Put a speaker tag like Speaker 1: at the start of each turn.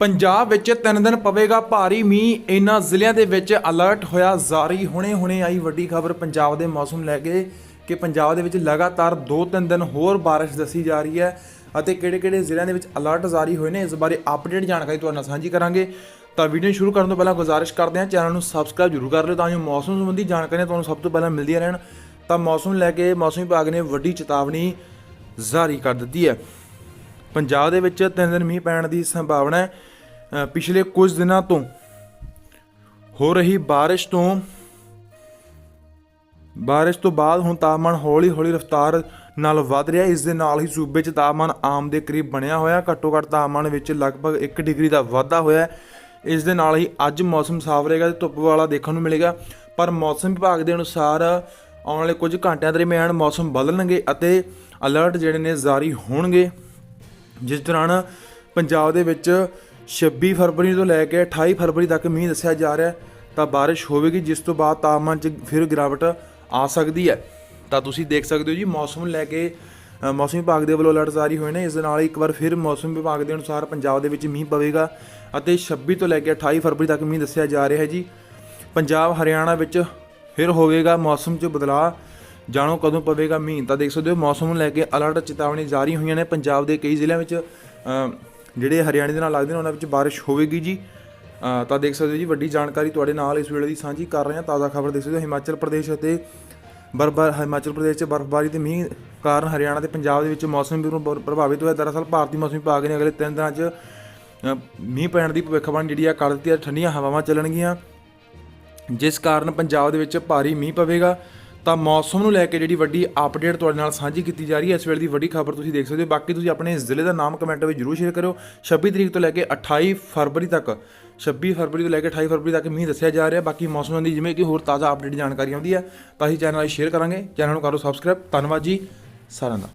Speaker 1: ਪੰਜਾਬ ਵਿੱਚ ਤਿੰਨ ਦਿਨ ਪਵੇਗਾ ਭਾਰੀ ਮੀਂਹ। ਇਨ੍ਹਾਂ ਜ਼ਿਲ੍ਹਿਆਂ ਦੇ ਵਿੱਚ ਅਲਰਟ ਹੋਇਆ ਜਾਰੀ। ਹੁਣੇ-ਹੁਣੇ ਆਈ ਵੱਡੀ ਖਬਰ ਪੰਜਾਬ ਦੇ ਮੌਸਮ ਲੈ ਕੇ ਕਿ ਪੰਜਾਬ ਦੇ ਵਿੱਚ ਲਗਾਤਾਰ 2-3 ਦਿਨ ਹੋਰ ਬਾਰਿਸ਼ ਦੱਸੀ ਜਾ ਰਹੀ ਹੈ ਅਤੇ ਕਿਹੜੇ-ਕਿਹੜੇ ਜ਼ਿਲ੍ਹਿਆਂ ਦੇ ਵਿੱਚ ਅਲਰਟ ਜਾਰੀ ਹੋਏ ਨੇ, ਇਸ ਬਾਰੇ ਅਪਡੇਟ ਜਾਣਕਾਰੀ ਤੁਹਾਡੇ ਨਾਲ ਸਾਂਝੀ ਕਰਾਂਗੇ। ਤਾਂ ਵੀਡੀਓ ਸ਼ੁਰੂ ਕਰਨ ਤੋਂ ਪਹਿਲਾਂ ਗੁਜ਼ਾਰਿਸ਼ ਕਰਦੇ ਹਾਂ, ਚੈਨਲ ਨੂੰ ਸਬਸਕ੍ਰਾਈਬ ਜ਼ਰੂਰ ਕਰ ਲਿਓ ਤਾਂ ਜੋ ਮੌਸਮ ਸੰਬੰਧੀ ਜਾਣਕਾਰੀਆਂ ਤੁਹਾਨੂੰ ਸਭ ਤੋਂ ਪਹਿਲਾਂ ਮਿਲਦੀਆਂ ਰਹਿਣ। ਤਾਂ ਮੌਸਮ ਲੈ ਕੇ ਮੌਸਮ ਵਿਭਾਗ ਨੇ ਵੱਡੀ ਚੇਤਾਵਨੀ ਜਾਰੀ ਕਰ ਦਿੱਤੀ ਹੈ। ਪੰਜਾਬ ਦੇ ਵਿੱਚ ਤਿੰਨ ਦਿਨ ਮੀਂਹ ਪੈਣ ਦੀ ਸੰਭਾਵਨਾ ਹੈ। ਪਿਛਲੇ ਕੁਝ ਦਿਨਾਂ ਤੋਂ ਹੋ ਰਹੀ ਬਾਰਿਸ਼ ਤੋਂ ਬਾਰਿਸ਼ ਤੋਂ ਬਾਅਦ ਹੁਣ ਤਾਪਮਾਨ ਹੌਲੀ-ਹੌਲੀ ਰਫ਼ਤਾਰ ਨਾਲ ਵੱਧ ਰਿਹਾ। ਇਸ ਦੇ ਨਾਲ ਹੀ ਸੂਬੇ 'ਚ ਤਾਪਮਾਨ ਆਮ ਦੇ ਕਰੀਬ ਬਣਿਆ ਹੋਇਆ। ਘੱਟੋ ਘੱਟ ਤਾਪਮਾਨ ਵਿੱਚ ਲਗਭਗ 1 ਡਿਗਰੀ ਦਾ ਵਾਧਾ ਹੋਇਆ ਇਸ ਦੇ ਨਾਲ ਹੀ ਅੱਜ ਮੌਸਮ ਸਾਫ਼ ਰਹੇਗਾ ਤੇ ਧੁੱਪ ਵਾਲਾ ਦੇਖਣ ਨੂੰ ਮਿਲੇਗਾ। ਪਰ ਮੌਸਮ ਵਿਭਾਗ ਦੇ ਅਨੁਸਾਰ ਆਉਣ ਵਾਲੇ ਕੁਝ ਘੰਟਿਆਂ ਦਰਮਿਆਨ ਮੌਸਮ ਬਦਲਣਗੇ ਅਤੇ ਅਲਰਟ ਜਿਹੜੇ ਨੇ ਜਾਰੀ ਹੋਣਗੇ। ਜਿਸ ਦੌਰਾਨ ਪੰਜਾਬ ਦੇ ਵਿੱਚ 26 ਫਰਵਰੀ ਤੋਂ ਲੈ ਕੇ 28 ਫਰਵਰੀ ਤੱਕ ਮੀਂਹ ਦੱਸਿਆ ਜਾ ਰਿਹਾ ਤਾਂ ਬਾਰਿਸ਼ ਹੋਵੇਗੀ, ਜਿਸ ਤੋਂ ਬਾਅਦ ਤਾਪਮਾਨ 'ਚ ਫਿਰ ਗਿਰਾਵਟ ਆ ਸਕਦੀ ਹੈ। ਤਾਂ ਤੁਸੀਂ ਦੇਖ ਸਕਦੇ ਹੋ ਜੀ, ਮੌਸਮ ਨੂੰ ਲੈ ਕੇ ਮੌਸਮ ਵਿਭਾਗ ਦੇ ਵੱਲੋਂ ਅਲਰਟ ਜਾਰੀ ਹੋਏ ਨੇ। ਇਸ ਦੇ ਨਾਲ ਇੱਕ ਵਾਰ ਫਿਰ ਮੌਸਮ ਵਿਭਾਗ ਦੇ ਅਨੁਸਾਰ ਪੰਜਾਬ ਦੇ ਵਿੱਚ ਮੀਂਹ ਪਵੇਗਾ ਅਤੇ 26 ਤੋਂ ਲੈ ਕੇ 28 ਫਰਵਰੀ ਤੱਕ ਮੀਂਹ ਦੱਸਿਆ ਜਾ ਰਿਹਾ ਹੈ ਜੀ। ਪੰਜਾਬ, ਹਰਿਆਣਾ ਵਿੱਚ ਫਿਰ ਹੋਵੇਗਾ ਮੌਸਮ 'ਚ ਬਦਲਾਅ। ਜਾਣੋ ਕਦੋਂ ਪਵੇਗਾ ਮੀਂਹ। ਤਾਂ ਦੇਖ ਸਕਦੇ ਹੋ, ਮੌਸਮ ਨੂੰ ਲੈ ਕੇ ਅਲਰਟ ਚੇਤਾਵਨੀ ਜਾਰੀ ਹੋਈਆਂ ਨੇ। ਪੰਜਾਬ ਦੇ ਕਈ ਜ਼ਿਲ੍ਹਿਆਂ ਵਿੱਚ ਜਿਹੜੇ ਹਰਿਆਣੇ ਦੇ ਨਾਲ ਲੱਗਦੇ ਨੇ, ਉਹਨਾਂ ਵਿੱਚ ਬਾਰਿਸ਼ ਹੋਵੇਗੀ ਜੀ। ਤਾਂ ਦੇਖ ਸਕਦੇ ਹੋ ਜੀ, ਵੱਡੀ ਜਾਣਕਾਰੀ ਤੁਹਾਡੇ ਨਾਲ ਇਸ ਵੇਲੇ ਦੀ ਸਾਂਝੀ ਕਰ ਰਹੇ ਹਾਂ। ਤਾਜ਼ਾ ਖਬਰ ਦੇਖ ਸਕਦੇ ਹੋ, ਹਿਮਾਚਲ ਪ੍ਰਦੇਸ਼ ਅਤੇ ਬਰਬਰ ਹਿਮਾਚਲ ਪ੍ਰਦੇਸ਼ 'ਚ ਬਰਫ਼ਬਾਰੀ ਤੇ ਮੀਂਹ ਕਾਰਨ ਹਰਿਆਣਾ ਤੇ ਪੰਜਾਬ ਦੇ ਵਿੱਚ ਮੌਸਮ ਪ੍ਰਭਾਵਿਤ ਹੋਇਆ। ਦਰਅਸਲ ਭਾਰਤੀ ਮੌਸਮ ਵਿਭਾਗ ਨੇ ਅਗਲੇ 3 ਦਿਨਾਂ 'ਚ ਮੀਂਹ ਪੈਣ ਦੀ ਭਵਿੱਖਬਾਣੀ ਜਿਹੜੀ ਆ, ਕਰ ਦਿੱਤੀ ਹੈ ਠੰਡੀਆਂ ਹਵਾਵਾਂ ਚੱਲਣਗੀਆਂ। ਜਿਸ ਕਾਰਨ ਪੰਜਾਬ ਦੇ ਵਿੱਚ ਭਾਰੀ ਮੀਂਹ ਪਵੇਗਾ। ਤਾਂ ਮੌਸਮ ਨੂੰ ਲੈ ਕੇ ਜਿਹੜੀ ਵੱਡੀ ਅਪਡੇਟ ਤੁਹਾਡੇ ਨਾਲ ਸਾਂਝੀ ਕੀਤੀ ਜਾ ਰਹੀ ਹੈ, ਇਸ ਵੇਲੇ ਦੀ ਵੱਡੀ ਖਬਰ ਤੁਸੀਂ ਦੇਖ ਸਕਦੇ ਹੋ। ਬਾਕੀ ਤੁਸੀਂ ਆਪਣੇ ਜ਼ਿਲ੍ਹੇ ਦਾ ਨਾਮ ਕਮੈਂਟ ਵਿੱਚ ਜਰੂਰ ਸ਼ੇਅਰ ਕਰਿਓ। 26 ਤਰੀਕ ਤੋਂ ਲੈ ਕੇ 28 ਫਰਵਰੀ ਤੱਕ 26 ਫਰਵਰੀ ਤੋਂ ਲੈ ਕੇ 28 ਫਰਵਰੀ ਤੱਕ ਮੀਂਹ ਦੱਸਿਆ ਜਾ ਰਿਹਾ। ਬਾਕੀ ਮੌਸਮ ਦੀ ਜਿਵੇਂ ਕਿ ਹੋਰ ਤਾਜ਼ਾ ਅਪਡੇਟ ਜਾਣਕਾਰੀ ਆਉਂਦੀ ਹੈ, ਤਾਂ ਅਸੀਂ ਚੈਨਲ ਨਾਲ ਸ਼ੇਅਰ ਕਰਾਂਗੇ। ਚੈਨਲ ਨੂੰ ਕਰੋ ਸਬਸਕ੍ਰਾਈਬ ਧੰਨਵਾਦ ਜੀ। ਸਾਰਿਆਂ ਦਾ।